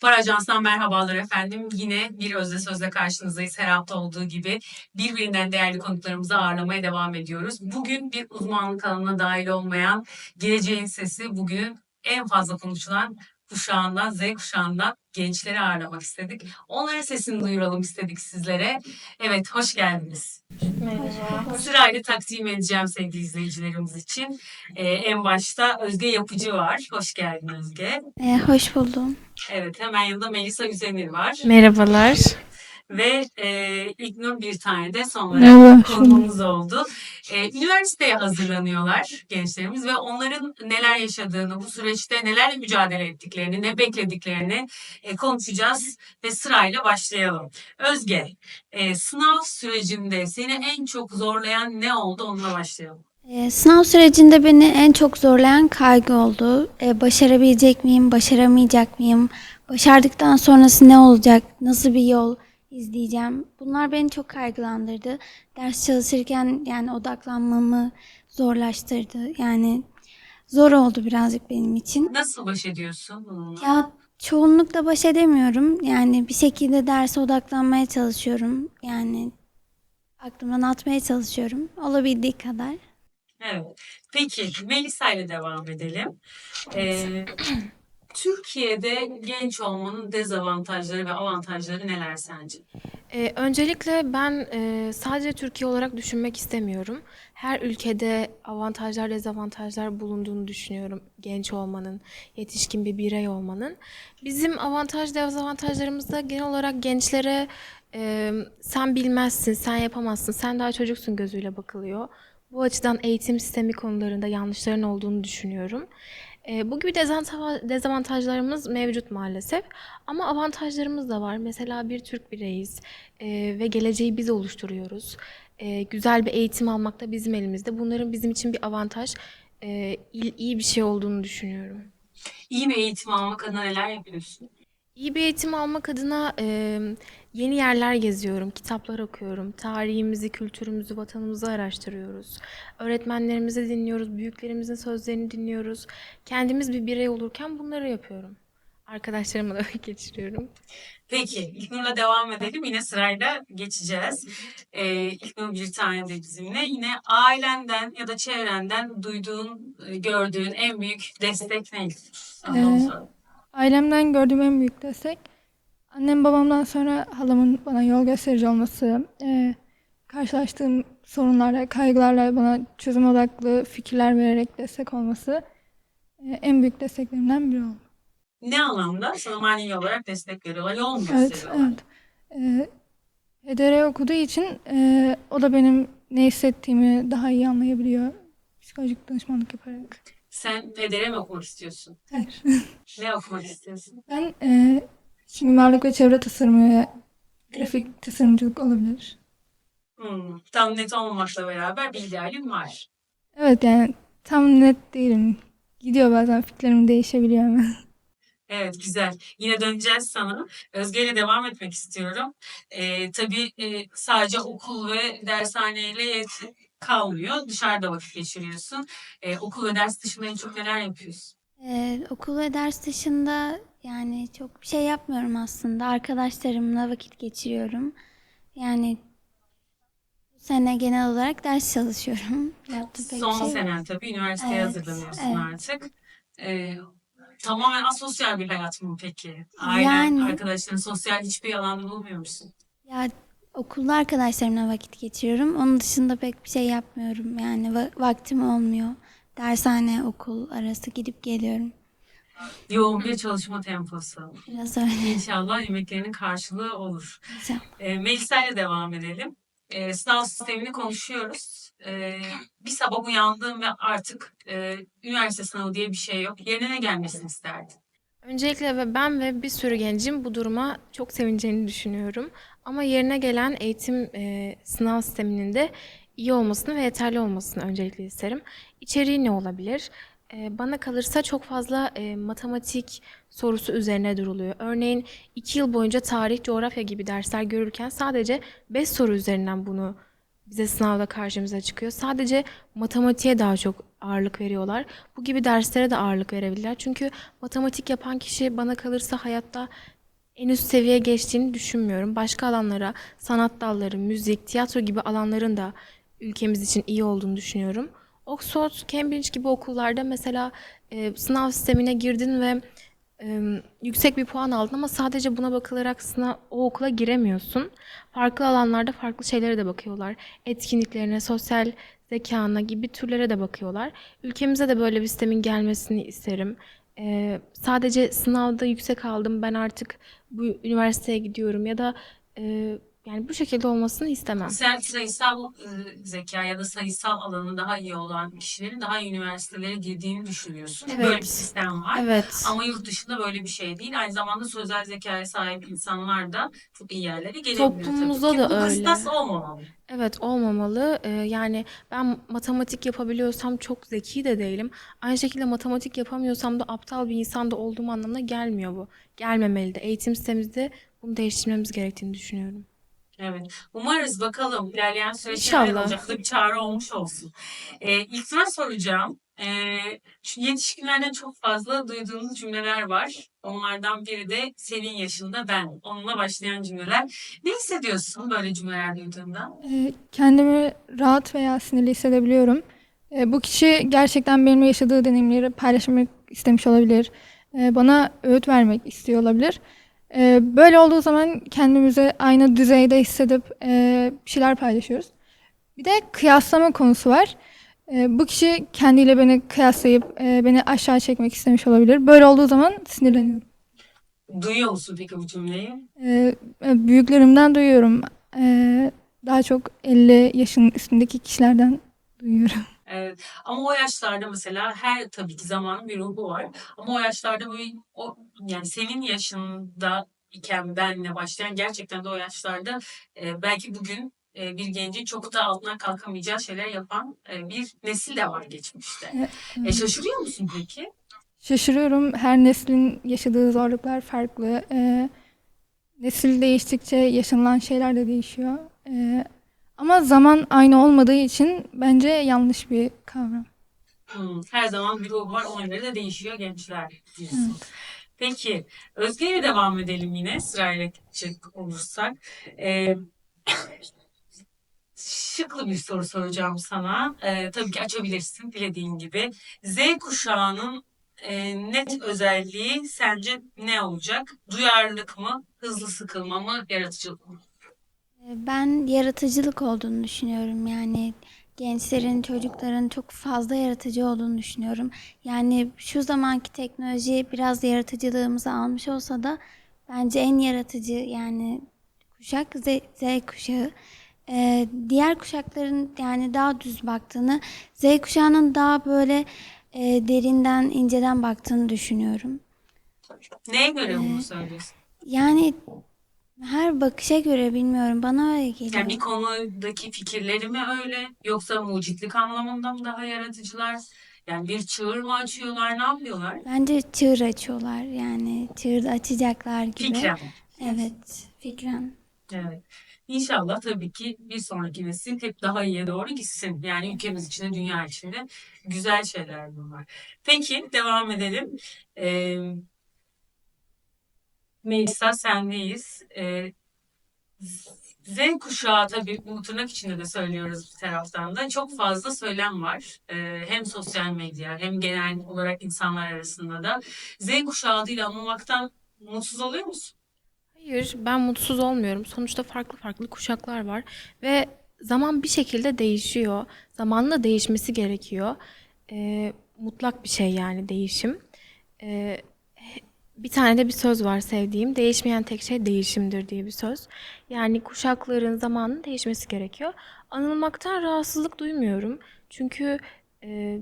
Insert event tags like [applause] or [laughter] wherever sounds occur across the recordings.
Par Ajans'tan merhabalar efendim. Yine bir Özde Söz'le karşınızdayız. Her hafta olduğu gibi birbirinden değerli konuklarımızı ağırlamaya devam ediyoruz. Bugün bir uzmanlık alanına dahil olmayan geleceğin sesi bugün en fazla konuşulan kuşağından, Z kuşağından gençleri ağırlamak istedik. Onların sesini duyuralım istedik sizlere. Evet, hoş geldiniz. Merhaba. Sırayla takdim edeceğim sevgili izleyicilerimiz için. Ee, en başta Özge Yapıcı var. Hoş geldin Özge. Ee, hoş buldum. Evet, hemen yanında Melisa Üzenir var. Merhabalar. Ve e, İlknur bir tane de son olarak hoş konuğumuz oldu. E, üniversiteye hazırlanıyorlar gençlerimiz ve onların neler yaşadığını, bu süreçte nelerle mücadele ettiklerini, ne beklediklerini e, konuşacağız ve sırayla başlayalım. Özge, e, sınav sürecinde seni en çok zorlayan ne oldu onunla başlayalım. Ee, sınav sürecinde beni en çok zorlayan kaygı oldu. Ee, başarabilecek miyim, başaramayacak mıyım? Başardıktan sonrası ne olacak? Nasıl bir yol izleyeceğim? Bunlar beni çok kaygılandırdı. Ders çalışırken yani odaklanmamı zorlaştırdı. Yani zor oldu birazcık benim için. Nasıl baş ediyorsun bununla? Ya çoğunlukla baş edemiyorum. Yani bir şekilde derse odaklanmaya çalışıyorum. Yani aklımdan atmaya çalışıyorum. Olabildiği kadar. Evet. Peki Melisa ile devam edelim. Ee, Türkiye'de genç olmanın dezavantajları ve avantajları neler sence? Ee, öncelikle ben e, sadece Türkiye olarak düşünmek istemiyorum. Her ülkede avantajlar, dezavantajlar bulunduğunu düşünüyorum genç olmanın, yetişkin bir birey olmanın. Bizim avantaj, dezavantajlarımız da genel olarak gençlere e, sen bilmezsin, sen yapamazsın, sen daha çocuksun gözüyle bakılıyor. Bu açıdan eğitim sistemi konularında yanlışların olduğunu düşünüyorum. E, bu gibi dezavantajlarımız mevcut maalesef. Ama avantajlarımız da var. Mesela bir Türk bireyiz e, ve geleceği biz oluşturuyoruz. E, güzel bir eğitim almak da bizim elimizde. Bunların bizim için bir avantaj, iyi bir şey olduğunu düşünüyorum. İyi bir eğitim almak adına neler yapıyorsun? İyi bir eğitim almak adına e, yeni yerler geziyorum, kitaplar okuyorum, tarihimizi, kültürümüzü, vatanımızı araştırıyoruz. Öğretmenlerimizi dinliyoruz, büyüklerimizin sözlerini dinliyoruz. Kendimiz bir birey olurken bunları yapıyorum. Arkadaşlarımla da [laughs] geçiriyorum. Peki İlknur'la devam edelim. Yine sırayla geçeceğiz. Ee, İlknur bir tane de bizimle. Yine ailenden ya da çevrenden duyduğun, gördüğün en büyük destek neydi? Ee. Ailemden gördüğüm en büyük destek annem babamdan sonra halamın bana yol gösterici olması, e, karşılaştığım sorunlarla, kaygılarla bana çözüm odaklı fikirler vererek destek olması e, en büyük desteklerimden biri oldu. Ne anlamda? Sana manevi olarak destek veriyorlar, yol mu Evet, gösteriyorlar? evet. E, HDR okuduğu için e, o da benim ne hissettiğimi daha iyi anlayabiliyor. Psikolojik danışmanlık yaparak. Sen pedere mi okumak istiyorsun? Hayır. Ne okumak istiyorsun? Ben e, mimarlık ve çevre tasarımı ve grafik tasarımcılık olabilir. Hmm, tam net olmamakla beraber bir idealim var. Evet yani tam net değilim. Gidiyor bazen fikirlerim değişebiliyor hemen. Evet güzel. Yine döneceğiz sana. Özge ile devam etmek istiyorum. Ee, tabii e, sadece okul ve dershaneyle yet- kalmıyor. Dışarıda vakit geçiriyorsun. Ee, okul ve ders dışında en çok neler yapıyorsun? Ee, okul ve ders dışında yani çok bir şey yapmıyorum aslında. Arkadaşlarımla vakit geçiriyorum. Yani bu sene genel olarak ders çalışıyorum. [laughs] Pek bir Son şey senen tabii üniversiteye Evet, hazırlanıyorsun evet. artık. Ee, tamamen asosyal bir hayat mı peki? Ailen, Yani- arkadaşların sosyal hiçbir alanda bulmuyor musun? Ya okulda arkadaşlarımla vakit geçiriyorum. Onun dışında pek bir şey yapmıyorum. Yani va- vaktim olmuyor. Dershane, okul arası gidip geliyorum. Yoğun bir çalışma temposu. Biraz öyle. İnşallah emeklerinin karşılığı olur. İnşallah. E, Melisa ile devam edelim. E, sınav sistemini konuşuyoruz. E, bir sabah uyandım ve artık e, üniversite sınavı diye bir şey yok. Yerine ne gelmesini isterdin? Öncelikle ve ben ve bir sürü gencin bu duruma çok sevineceğini düşünüyorum. Ama yerine gelen eğitim e, sınav sisteminin de iyi olmasını ve yeterli olmasını öncelikle isterim. İçeriği ne olabilir? E, bana kalırsa çok fazla e, matematik sorusu üzerine duruluyor. Örneğin iki yıl boyunca tarih, coğrafya gibi dersler görürken sadece 5 soru üzerinden bunu bize sınavda karşımıza çıkıyor. Sadece matematiğe daha çok ağırlık veriyorlar. Bu gibi derslere de ağırlık verebilirler. Çünkü matematik yapan kişi bana kalırsa hayatta en üst seviyeye geçtiğini düşünmüyorum. Başka alanlara, sanat dalları, müzik, tiyatro gibi alanların da ülkemiz için iyi olduğunu düşünüyorum. Oxford, Cambridge gibi okullarda mesela e, sınav sistemine girdin ve e, yüksek bir puan aldın ama sadece buna bakılarak sınav, o okula giremiyorsun. Farklı alanlarda farklı şeylere de bakıyorlar. Etkinliklerine, sosyal zekana gibi türlere de bakıyorlar. Ülkemize de böyle bir sistemin gelmesini isterim. E, sadece sınavda yüksek aldım. Ben artık bu üniversiteye gidiyorum ya da e, yani bu şekilde olmasını istemem. Sen sayısal e, zeka ya da sayısal alanı daha iyi olan kişilerin daha iyi üniversitelere girdiğini düşünüyorsun. Evet. Böyle bir sistem var. Evet. Ama yurt dışında böyle bir şey değil. Aynı zamanda sözel zekaya sahip insanlar da çok iyi yerlere gelebiliyor tabii Toplumumuzda ki. da Bu öyle. kıstas olmamalı. Evet olmamalı. Ee, yani ben matematik yapabiliyorsam çok zeki de değilim. Aynı şekilde matematik yapamıyorsam da aptal bir insan da olduğum anlamına gelmiyor bu. Gelmemeli de. Eğitim sistemimizde bunu değiştirmemiz gerektiğini düşünüyorum. Evet. Umarız bakalım ilerleyen süreçte İnşallah. neler olacak da bir çağrı olmuş olsun. Ee, ilk sana soracağım. Ee, şu yetişkinlerden çok fazla duyduğumuz cümleler var. Onlardan biri de senin yaşında ben. Onunla başlayan cümleler. Ne hissediyorsun böyle cümleler duyduğunda? Ee, Kendimi rahat veya sinirli hissedebiliyorum. Ee, Bu kişi gerçekten benimle yaşadığı deneyimleri paylaşmak istemiş olabilir. Ee, Bana öğüt vermek istiyor olabilir. Ee, Böyle olduğu zaman kendimizi aynı düzeyde hissedip e, bir şeyler paylaşıyoruz. Bir de kıyaslama konusu var. Ee, Bu kişi kendiyle beni kıyaslayıp e, beni aşağı çekmek istemiş olabilir. Böyle olduğu zaman sinirleniyorum. Duyuyor musun peki bu cümleyi? Ee, Büyüklerimden duyuyorum. Ee, Daha çok 50 yaşın üstündeki kişilerden duyuyorum. Evet. Ama o yaşlarda mesela her tabii ki zamanın bir ruhu var. Ama o yaşlarda böyle o yani senin yaşında iken benle başlayan gerçekten de o yaşlarda e, belki bugün e, bir gencin çok da altından kalkamayacağı şeyler yapan e, bir nesil de var geçmişte. E, şaşırıyor musun peki? Şaşırıyorum. Her neslin yaşadığı zorluklar farklı. Ee, nesil değiştikçe yaşanılan şeyler de değişiyor. Ee, ama zaman aynı olmadığı için bence yanlış bir kavram. Hmm, her zaman bir ruh var ona göre de değişiyor gençler diyorsun. Peki Özge'ye devam edelim yine sırayla gidecek olursak. E, [coughs] şıklı bir soru soracağım sana. E, tabii ki açabilirsin dilediğin gibi. Z kuşağının e, net özelliği sence ne olacak? Duyarlılık mı, hızlı sıkılma mı, yaratıcılık mı? Ben yaratıcılık olduğunu düşünüyorum. Yani gençlerin, çocukların çok fazla yaratıcı olduğunu düşünüyorum. Yani şu zamanki teknoloji biraz yaratıcılığımızı almış olsa da bence en yaratıcı yani kuşak Z, Z kuşağı. Ee, diğer kuşakların yani daha düz baktığını, Z kuşağının daha böyle e, derinden, inceden baktığını düşünüyorum. Neye göre bunu söylüyorsun? Yani her bakışa göre bilmiyorum. Bana öyle geliyor. Yani bir konudaki fikirleri mi öyle yoksa mucitlik anlamında mı daha yaratıcılar? Yani bir çığır mı açıyorlar, ne yapıyorlar? Bence çığır açıyorlar yani çığır açacaklar gibi. Fikren. Evet, fikren. Evet. İnşallah tabii ki bir sonraki nesil hep daha iyiye doğru gitsin. Yani ülkemiz için de dünya için de güzel şeyler bunlar. Peki devam edelim. Ee, Melisa sendeyiz. Ee, Z kuşağı tabii bu tırnak içinde de söylüyoruz bir taraftan da çok fazla söylem var. Ee, hem sosyal medya hem genel olarak insanlar arasında da. Z kuşağı adıyla anılmaktan mutsuz oluyor musun? Hayır, ben mutsuz olmuyorum. Sonuçta farklı farklı kuşaklar var ve zaman bir şekilde değişiyor. Zamanla değişmesi gerekiyor. Ee, mutlak bir şey yani değişim. Ee, bir tane de bir söz var sevdiğim. Değişmeyen tek şey değişimdir diye bir söz. Yani kuşakların zamanın değişmesi gerekiyor. Anılmaktan rahatsızlık duymuyorum. Çünkü e,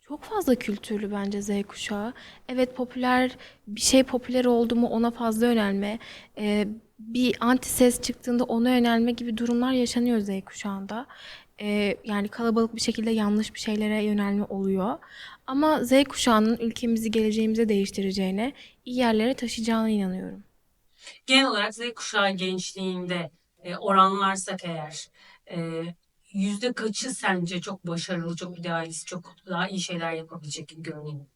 çok fazla kültürlü bence Z kuşağı. Evet popüler bir şey popüler oldu mu ona fazla yönelme, e, bir anti ses çıktığında ona yönelme gibi durumlar yaşanıyor Z kuşağında. E, yani kalabalık bir şekilde yanlış bir şeylere yönelme oluyor. Ama Z kuşağının ülkemizi, geleceğimize değiştireceğine, iyi yerlere taşıyacağına inanıyorum. genel olarak Z kuşağı gençliğinde e, oranlarsak eğer e, yüzde kaçı sence çok başarılı, çok idealist, çok daha iyi şeyler yapabilecek görünüyor?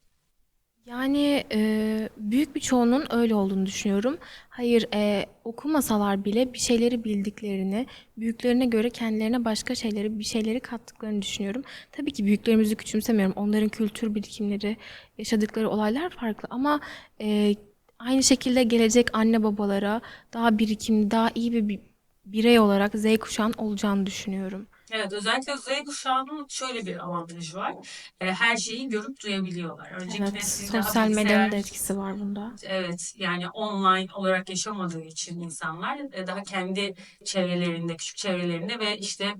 Yani e, büyük bir çoğunun öyle olduğunu düşünüyorum. Hayır, e, okumasalar bile bir şeyleri bildiklerini, büyüklerine göre kendilerine başka şeyleri, bir şeyleri kattıklarını düşünüyorum. Tabii ki büyüklerimizi küçümsemiyorum. Onların kültür birikimleri, yaşadıkları olaylar farklı ama e, aynı şekilde gelecek anne babalara daha birikim, daha iyi bir bi- birey olarak Z kuşağın olacağını düşünüyorum. Evet, özellikle Z kuşağının şöyle bir avantajı var. E, her şeyi görüp duyabiliyorlar. Önceki Evet, sosyal medyanın da etkisi var bunda. Evet, yani online olarak yaşamadığı için insanlar e, daha kendi çevrelerinde, küçük çevrelerinde ve işte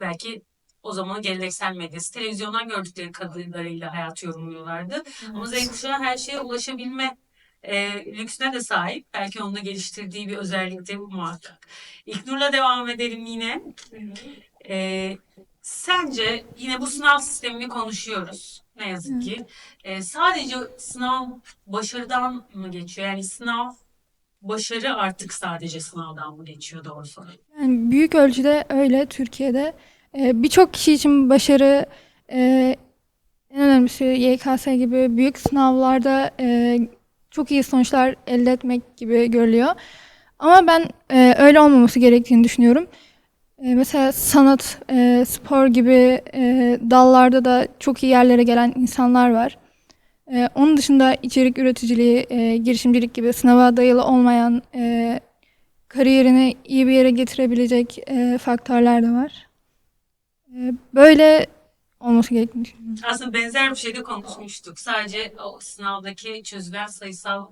belki o zaman geleneksel medyası, televizyondan gördükleri kadarıyla hayatı yorumluyorlardı. Ama Z kuşağı her şeye ulaşabilme e, lüksüne de sahip. Belki onun da geliştirdiği bir özellik de bu muhakkak. İlknur'la devam edelim yine. E, sence yine bu sınav sistemini konuşuyoruz. Ne yazık ki. E, sadece sınav başarıdan mı geçiyor? Yani sınav başarı artık sadece sınavdan mı geçiyor doğrusu? Yani büyük ölçüde öyle Türkiye'de. Ee, Birçok kişi için başarı e, en önemlisi YKS gibi büyük sınavlarda e, çok iyi sonuçlar elde etmek gibi görülüyor. Ama ben e, öyle olmaması gerektiğini düşünüyorum. E, mesela sanat, e, spor gibi e, dallarda da çok iyi yerlere gelen insanlar var. E, onun dışında içerik üreticiliği, e, girişimcilik gibi sınava dayalı olmayan e, kariyerini iyi bir yere getirebilecek e, faktörler de var. E, böyle olması gerektiğini düşünüyorum. Aslında benzer bir şeyde konuşmuştuk. Sadece o sınavdaki çözülen sayısal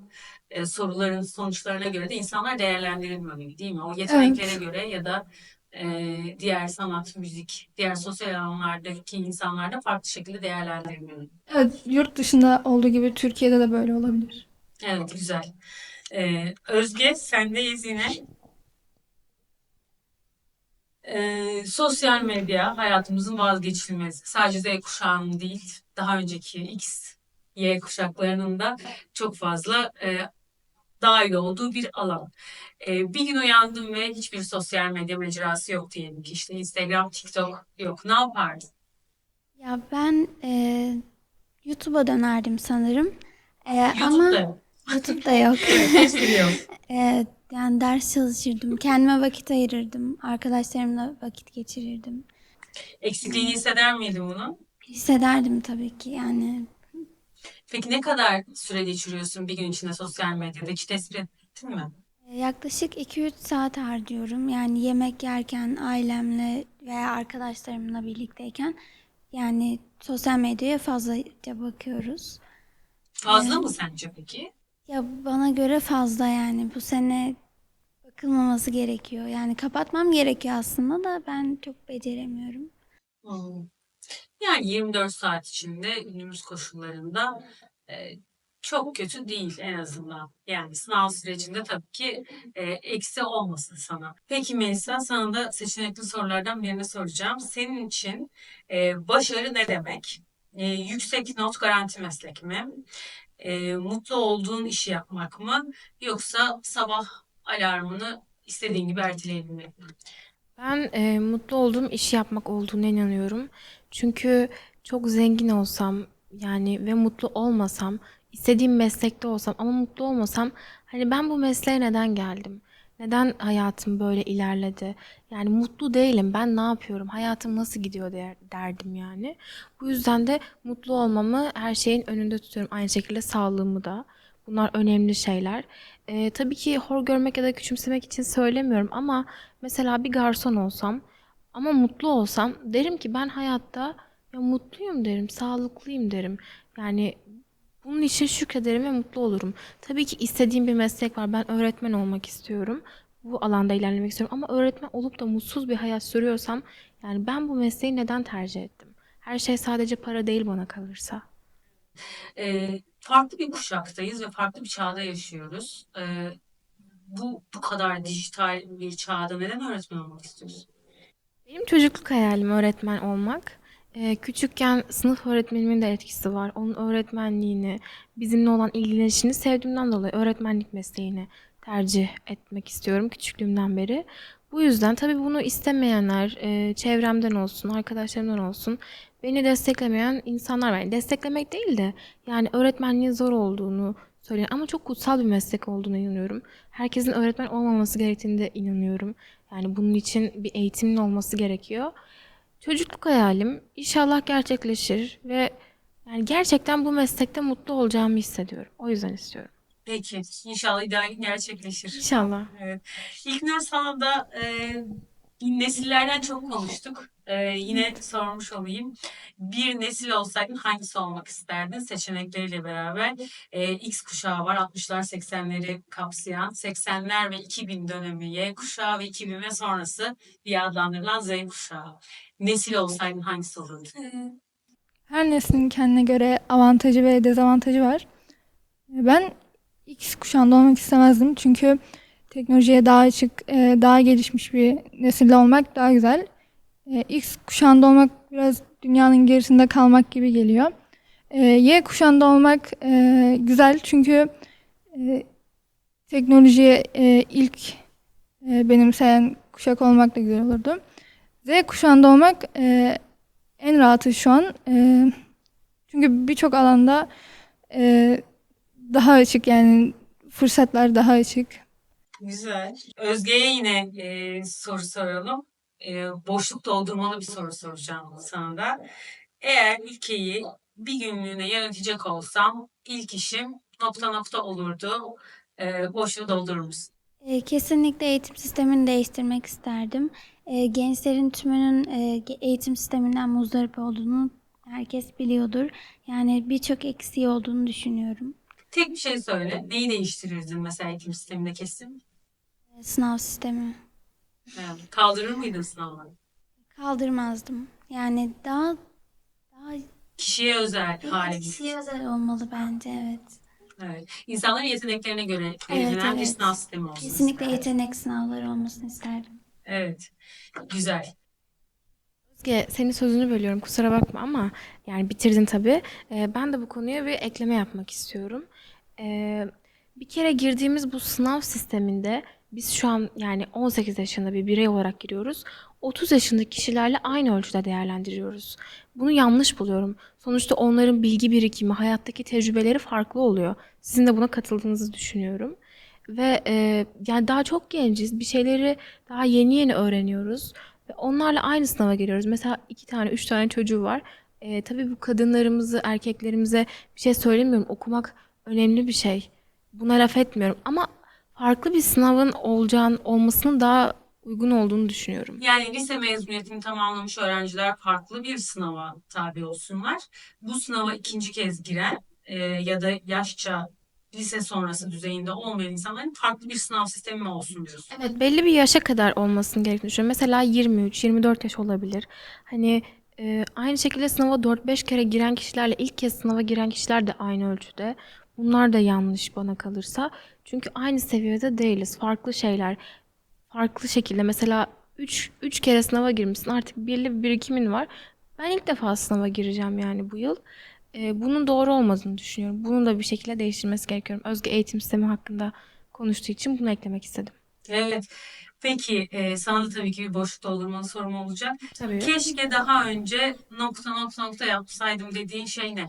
e, soruların sonuçlarına göre de insanlar değerlendirilmiyor değil mi? O yeteneklere göre ya da e, diğer sanat, müzik, diğer sosyal alanlardaki insanlar da farklı şekilde değerlendirilmiyor. Evet, yurt dışında olduğu gibi Türkiye'de de böyle olabilir. Evet, güzel. Ee, Özge, sendeyiz yine. Ee, sosyal medya hayatımızın vazgeçilmezi. Sadece Z kuşağının değil, daha önceki X, Y kuşaklarının da çok fazla e, dahil olduğu bir alan. Ee, bir gün uyandım ve hiçbir sosyal medya mecrası yok diyelim ki. İşte Instagram, TikTok yok. Ne yapardın? Ya ben e, YouTube'a dönerdim sanırım. E, ama YouTube'da yok. YouTube'da yok. Yok. [laughs] Yani ders çalışırdım. Kendime vakit ayırırdım. Arkadaşlarımla vakit geçirirdim. Eksikliğini hisseder miydin bunu? Hissederdim tabii ki yani. Peki ne kadar süre geçiriyorsun bir gün içinde sosyal medyada? Hiç tespit ettin mi? E, Yaklaşık 2-3 saat harcıyorum. Yani yemek yerken ailemle veya arkadaşlarımla birlikteyken yani sosyal medyaya fazlaca bakıyoruz. Fazla mı sence peki? Ya bana göre fazla yani bu sene bakılmaması gerekiyor. Yani kapatmam gerekiyor aslında da ben çok beceremiyorum. Hmm. Yani 24 saat içinde günümüz koşullarında e, çok kötü değil en azından. Yani sınav sürecinde tabii ki e, eksi olmasın sana. Peki Melisa sana da seçenekli sorulardan birini soracağım. Senin için e, başarı ne demek? E, yüksek not garanti meslek mi? E, mutlu olduğun işi yapmak mı? Yoksa sabah alarmını istediğin gibi erteleyebilmek mi? Ben e, mutlu olduğum işi yapmak olduğuna inanıyorum. Çünkü çok zengin olsam yani ve mutlu olmasam, istediğim meslekte olsam ama mutlu olmasam hani ben bu mesleğe neden geldim? Neden hayatım böyle ilerledi? Yani mutlu değilim. Ben ne yapıyorum? Hayatım nasıl gidiyor der, derdim yani. Bu yüzden de mutlu olmamı her şeyin önünde tutuyorum. Aynı şekilde sağlığımı da. Bunlar önemli şeyler. Ee, tabii ki hor görmek ya da küçümsemek için söylemiyorum ama mesela bir garson olsam ama mutlu olsam derim ki ben hayatta ya mutluyum derim, sağlıklıyım derim. Yani bunun için şükrederim ve mutlu olurum. Tabii ki istediğim bir meslek var. Ben öğretmen olmak istiyorum. Bu alanda ilerlemek istiyorum ama öğretmen olup da mutsuz bir hayat sürüyorsam yani ben bu mesleği neden tercih ettim? Her şey sadece para değil bana kalırsa. Ee, farklı bir kuşaktayız ve farklı bir çağda yaşıyoruz. Ee, bu bu kadar dijital bir çağda neden öğretmen olmak istiyorsun? Benim çocukluk hayalim öğretmen olmak. Ee, küçükken sınıf öğretmenimin de etkisi var. Onun öğretmenliğini, bizimle olan ilgilenişini sevdiğimden dolayı öğretmenlik mesleğini tercih etmek istiyorum küçüklüğümden beri. Bu yüzden tabii bunu istemeyenler, e, çevremden olsun, arkadaşlarımdan olsun, beni desteklemeyen insanlar var. Yani desteklemek değil de yani öğretmenliğin zor olduğunu söyleyen ama çok kutsal bir meslek olduğuna inanıyorum. Herkesin öğretmen olmaması gerektiğine de inanıyorum. Yani bunun için bir eğitimin olması gerekiyor. Çocukluk hayalim inşallah gerçekleşir ve yani gerçekten bu meslekte mutlu olacağımı hissediyorum. O yüzden istiyorum. Peki. İnşallah idealin gerçekleşir. İnşallah. Evet. İlknur sana da e, nesillerden çok konuştuk. E, yine sormuş olayım. Bir nesil olsaydın hangisi olmak isterdin? Seçenekleriyle beraber e, X kuşağı var. 60'lar 80'leri kapsayan 80'ler ve 2000 dönemi Y kuşağı ve 2000 ve sonrası diye adlandırılan Z kuşağı. Nesil olsaydın hangisi olurdu? Her neslin kendine göre avantajı ve dezavantajı var. Ben X kuşağında olmak istemezdim çünkü teknolojiye daha açık, e, daha gelişmiş bir nesilde olmak daha güzel. E, X kuşağında olmak biraz dünyanın gerisinde kalmak gibi geliyor. E, Y kuşağında olmak e, güzel çünkü e, teknolojiye e, ilk e, benimseyen kuşak olmak da güzel olurdu. Z kuşağında olmak en rahatı şu an. Çünkü birçok alanda daha açık yani fırsatlar daha açık. Güzel. Özge'ye yine e, soru soralım. E, boşluk doldurmalı bir soru soracağım sana da. Eğer ülkeyi bir günlüğüne yönetecek olsam ilk işim nokta nokta olurdu. E, boşluğu doldurur musun? Kesinlikle eğitim sistemini değiştirmek isterdim. Gençlerin tümünün eğitim sisteminden muzdarip olduğunu herkes biliyordur. Yani birçok eksiği olduğunu düşünüyorum. Tek bir şey söyle. Neyi değiştirirdin mesela eğitim sisteminde kesin? Sınav sistemi Yani kaldırır mıydın sınavları? kaldırmazdım. Yani daha daha Kişiye özel hale kişiye getir. özel olmalı bence evet. Evet. İnsanların yeteneklerine göre Evet, belirlenen bir evet. sınav sistemi olsun. Kesinlikle isterdim. yetenek sınavları olmasını isterdim. Evet. Güzel. Özge, senin sözünü bölüyorum kusura bakma ama yani bitirdin tabii. Ee, ben de bu konuya bir ekleme yapmak istiyorum. Ee, bir kere girdiğimiz bu sınav sisteminde biz şu an yani 18 yaşında bir birey olarak giriyoruz. 30 yaşındaki kişilerle aynı ölçüde değerlendiriyoruz. Bunu yanlış buluyorum. Sonuçta onların bilgi birikimi, hayattaki tecrübeleri farklı oluyor. Sizin de buna katıldığınızı düşünüyorum. Ve e, yani daha çok genciz. Bir şeyleri daha yeni yeni öğreniyoruz. Ve onlarla aynı sınava giriyoruz. Mesela iki tane, üç tane çocuğu var. E, tabii bu kadınlarımızı, erkeklerimize bir şey söylemiyorum. Okumak önemli bir şey. Buna laf etmiyorum. Ama farklı bir sınavın olacağın, olmasının daha uygun olduğunu düşünüyorum. Yani lise mezuniyetini tamamlamış öğrenciler farklı bir sınava tabi olsunlar. Bu sınava ikinci kez giren e, ya da yaşça lise sonrası düzeyinde olmayan insanların farklı bir sınav sistemi olsun diyorsun. Evet, belli bir yaşa kadar olmasını gerektiğini düşünüyorum. Mesela 23, 24 yaş olabilir. Hani e, aynı şekilde sınava 4-5 kere giren kişilerle ilk kez sınava giren kişiler de aynı ölçüde. Bunlar da yanlış bana kalırsa. Çünkü aynı seviyede değiliz. Farklı şeyler. Farklı şekilde mesela 3 3 kere sınava girmişsin. Artık belli bir birikimin var. Ben ilk defa sınava gireceğim yani bu yıl. E, bunun doğru olmadığını düşünüyorum. Bunun da bir şekilde değiştirmesi gerekiyor. Özge eğitim sistemi hakkında konuştuğu için bunu eklemek istedim. Evet. Peki e, sana da tabii ki bir boşluk doldurmalı sorum olacak. Tabii. Keşke daha önce nokta nokta nokta yapsaydım dediğin şey ne?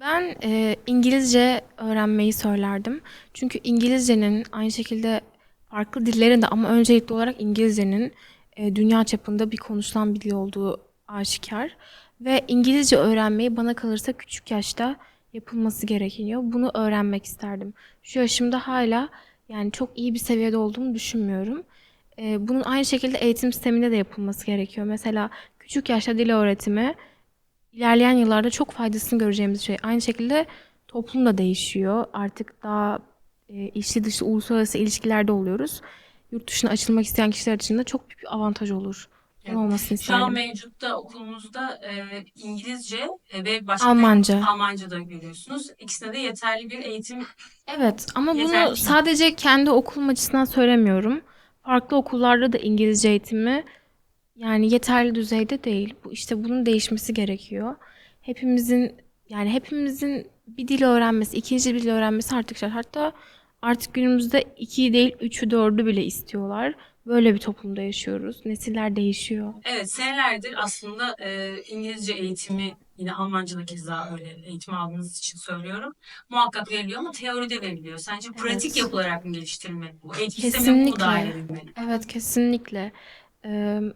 Ben e, İngilizce öğrenmeyi söylerdim. Çünkü İngilizcenin aynı şekilde farklı dillerin de ama öncelikli olarak İngilizcenin e, dünya çapında bir konuşulan bir dil olduğu aşikar. Ve İngilizce öğrenmeyi bana kalırsa küçük yaşta yapılması gerekiyor. Bunu öğrenmek isterdim. Şu yaşımda hala yani çok iyi bir seviyede olduğumu düşünmüyorum. E, bunun aynı şekilde eğitim sisteminde de yapılması gerekiyor. Mesela küçük yaşta dil öğretimi ilerleyen yıllarda çok faydasını göreceğimiz şey. Aynı şekilde toplum da değişiyor. Artık daha e, içli dışlı uluslararası ilişkilerde oluyoruz. Yurt dışına açılmak isteyen kişiler için de çok büyük bir avantaj olur. Evet. olmasını Şu an mevcutta okulunuzda e, İngilizce e, ve başka Almanca. Almanca da görüyorsunuz. İkisine de yeterli bir eğitim Evet ama Yeterli. bunu sadece kendi okulum açısından söylemiyorum. Farklı okullarda da İngilizce eğitimi yani yeterli düzeyde değil. Bu işte bunun değişmesi gerekiyor. Hepimizin yani hepimizin bir dil öğrenmesi, ikinci bir dil öğrenmesi artık şart. Hatta artık günümüzde iki değil, üçü, dördü bile istiyorlar. Böyle bir toplumda yaşıyoruz. Nesiller değişiyor. Evet senelerdir aslında e, İngilizce eğitimi yine Almanca'da keza öyle eğitim aldığınız için söylüyorum. Muhakkak veriliyor ama teoride veriliyor. Sence pratik Evet. yapılarak mı geliştirilmeli bu? Mi bu dahil edilmeli? Evet kesinlikle.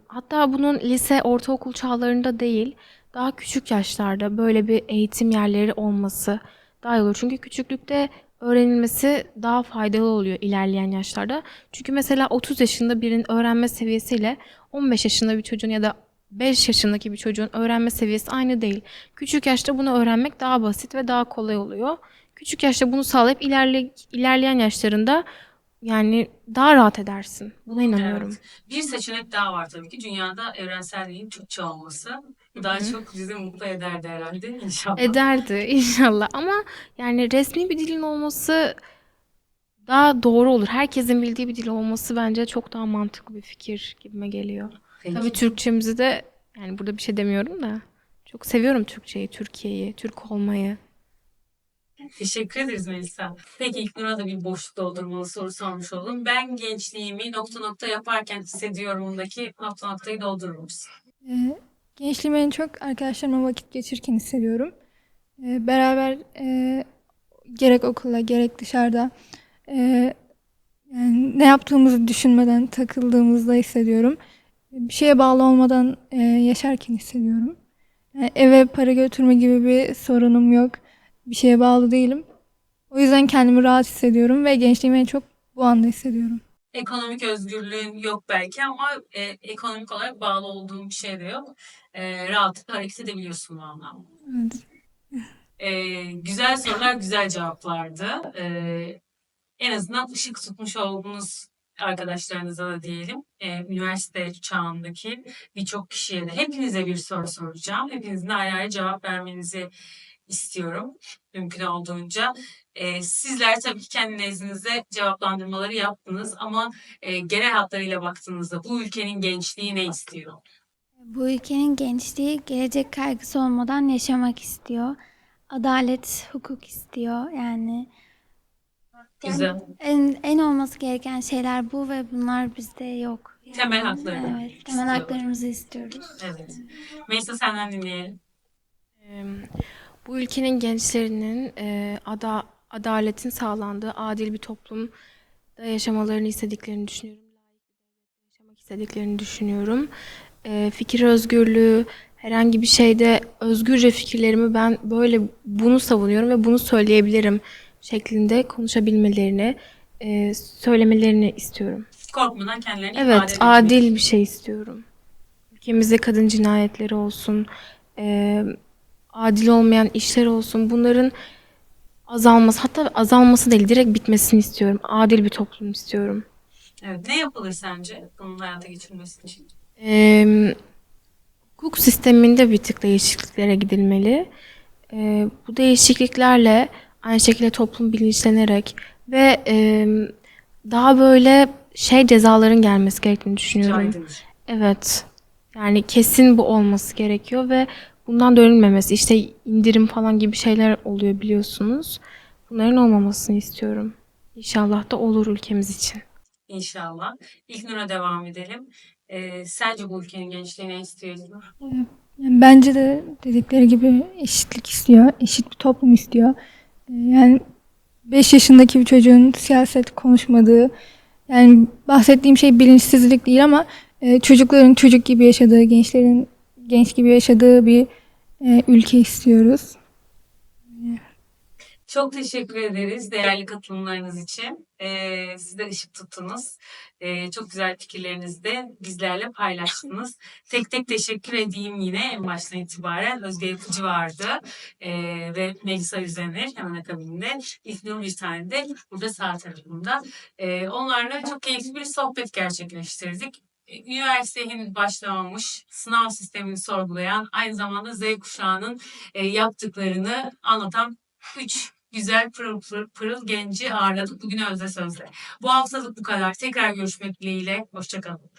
Hatta bunun lise, ortaokul çağlarında değil, daha küçük yaşlarda böyle bir eğitim yerleri olması daha iyi olur. Çünkü küçüklükte öğrenilmesi daha faydalı oluyor ilerleyen yaşlarda. Çünkü mesela 30 yaşında birinin öğrenme seviyesiyle 15 yaşında bir çocuğun ya da 5 yaşındaki bir çocuğun öğrenme seviyesi aynı değil. Küçük yaşta bunu öğrenmek daha basit ve daha kolay oluyor. Küçük yaşta bunu sağlayıp ilerle, ilerleyen yaşlarında yani daha rahat edersin. Buna inanıyorum. Evet. Bir seçenek daha var tabii ki. Dünyada evrensel dilin Türkçe olması. Daha çok bizi mutlu ederdi herhalde inşallah. Ederdi [laughs] inşallah ama yani resmi bir dilin olması daha doğru olur. Herkesin bildiği bir dil olması bence çok daha mantıklı bir fikir gibime geliyor. Peki. Tabii Türkçemizi de yani burada bir şey demiyorum da çok seviyorum Türkçeyi, Türkiye'yi, Türk olmayı. Teşekkür ederiz Melisa. Peki ilk Nur'a da bir boşluk doldurmalı soru sormuş oldum. Ben gençliğimi nokta nokta yaparken hissediyorum'daki nokta noktayı doldurur musun? Ee, gençliğimi en çok arkadaşlarımla vakit geçirirken hissediyorum. Ee, beraber e, gerek okulda gerek dışarıda e, yani ne yaptığımızı düşünmeden takıldığımızda hissediyorum. Bir şeye bağlı olmadan e, yaşarken hissediyorum. Yani eve para götürme gibi bir sorunum yok. Bir şeye bağlı değilim. O yüzden kendimi rahat hissediyorum ve gençliğimi en çok bu anda hissediyorum. Ekonomik özgürlüğün yok belki ama e, ekonomik olarak bağlı olduğun bir şey de yok. E, rahatlıkla hareket edebiliyorsun bu anlamda. Evet. E, güzel sorular, güzel cevaplardı. E, en azından ışık tutmuş olduğunuz arkadaşlarınıza da diyelim. E, üniversite çağındaki birçok kişiye de hepinize bir soru soracağım. Hepinizin ayrı ayrı cevap vermenizi istiyorum mümkün olduğunca. E, sizler tabii ki kendi nezdinizde cevaplandırmaları yaptınız ama e, genel hatlarıyla baktığınızda bu ülkenin gençliği ne istiyor? Bu ülkenin gençliği gelecek kaygısı olmadan yaşamak istiyor. Adalet, hukuk istiyor. Yani Güzel. en, en olması gereken şeyler bu ve bunlar bizde yok. Yani, Temel haklarını Evet, temel istiyorlar. haklarımızı istiyoruz. Evet. Melisa senden dinleyelim. Ee, Bu ülkenin gençlerinin e, ada, adaletin sağlandığı adil bir toplumda yaşamalarını istediklerini düşünüyorum. Yaşamak istediklerini düşünüyorum. Ee, Fikir özgürlüğü, herhangi bir şeyde özgürce fikirlerimi ben böyle bunu savunuyorum ve bunu söyleyebilirim şeklinde konuşabilmelerini, e, söylemelerini istiyorum. Korkmadan kendilerini ifade Evet, adil bir şey istiyorum. Ülkemizde kadın cinayetleri olsun, eee, adil olmayan işler olsun. Bunların azalması, hatta azalması değil, direkt bitmesini istiyorum. Adil bir toplum istiyorum. Evet. Ne yapılır sence bunun hayata geçirilmesi için? Eee, hukuk sisteminde bir tık değişikliklere gidilmeli. Eee, bu değişikliklerle aynı şekilde toplum bilinçlenerek ve eee, daha böyle şey cezaların gelmesi gerektiğini düşünüyorum. Caydınız. Evet. Yani kesin bu olması gerekiyor ve bundan dönülmemesi. İşte indirim falan gibi şeyler oluyor biliyorsunuz. Bunların olmamasını istiyorum. İnşallah da olur ülkemiz için. İnşallah. İlk Nur'a devam edelim. Ee, sence bu ülkenin gençliği ne istiyor? Yani bence de dedikleri gibi eşitlik istiyor, eşit bir toplum istiyor. Ee, Yani 5 yaşındaki bir çocuğun siyaset konuşmadığı, yani bahsettiğim şey bilinçsizlik değil ama e, çocukların çocuk gibi yaşadığı, gençlerin genç gibi yaşadığı bir e, ülke istiyoruz. Çok teşekkür ederiz değerli katılımlarınız için. Ee, siz de ışık tuttunuz. Ee, çok güzel fikirlerinizi de bizlerle paylaştınız. Tek tek teşekkür edeyim yine en baştan itibaren. Özge Yapıcı vardı ee, ve Melisa Üzenir hemen akabinde. İlknur bir tane de burada sağ tarafında. Ee, onlarla çok keyifli bir sohbet gerçekleştirdik. Üniversite henüz başlamamış, sınav sistemini sorgulayan, aynı zamanda Z kuşağının e, yaptıklarını anlatan üç güzel pırıl pırıl, pırıl genci ağırladık bugün Özde Söz'de. Bu haftalık bu kadar. Tekrar görüşmek dileğiyle. Hoşçakalın.